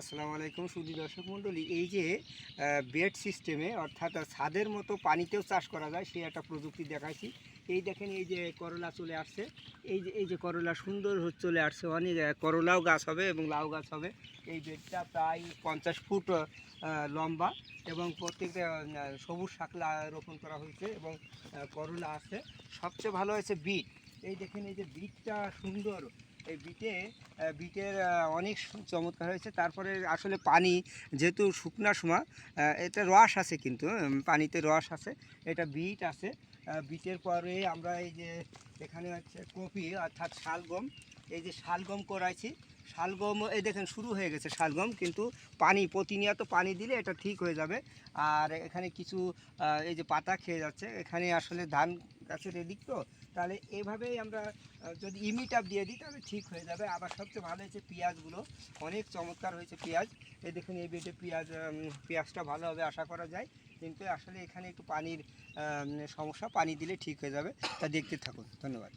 আসসালামু আলাইকুম সুদী দর্শক মণ্ডলী। এই যে বেড সিস্টেমে অর্থাৎ ছাদের মতো পানিতেও চাষ করা যায় সেই একটা প্রযুক্তি দেখাইছি। এই দেখেন, এই যে করলা চলে আসছে। এই যে এই যে করলা সুন্দর চলে আসছে। অনেক করলাও গাছ হবে এবং লাউ গাছ হবে। এই বেডটা প্রায় পঞ্চাশ ফুট লম্বা এবং প্রত্যেকটা সবুজ শাকলা রোপণ করা হয়েছে এবং করলা আছে। সবচেয়ে ভালো হয়েছে বিট এই দেখেন, এই যে বিটটা সুন্দর। এই বিটে বিটের অনেক চমৎকার হয়েছে। তারপরে আসলে পানি যেহেতু শুকনা সময় এটা রস আছে কিন্তু পানিতে রস আছে। এটা বিট আছে। বিটের পরে আমরা এই যে এখানে হচ্ছে কপি, অর্থাৎ শালগম। এই যে শালগম করাইছি শালগম, এই দেখেন শুরু হয়ে গেছে শালগম, কিন্তু পানি, প্রতিনিয়ত পানি দিলে এটা ঠিক হয়ে যাবে। আর এখানে কিছু এই যে পাতা খেয়ে যাচ্ছে, এখানে আসলে ধান গাছের এদিক তো, তাহলে এভাবেই আমরা যদি ইমিটাপ দিয়ে দিই, তাহলে ঠিক হয়ে যাবে। আবার সবচেয়ে ভালো হয়েছে পেঁয়াজগুলো, অনেক চমৎকার হয়েছে পেঁয়াজ। এই দেখুন, এই বেটে পেঁয়াজ পেঁয়াজটা ভালো হবে আশা করা যায়। কিন্তু আসলে এখানে একটু পানির সমস্যা, পানি দিলে ঠিক হয়ে যাবে। তা দেখতে থাকুন। ধন্যবাদ।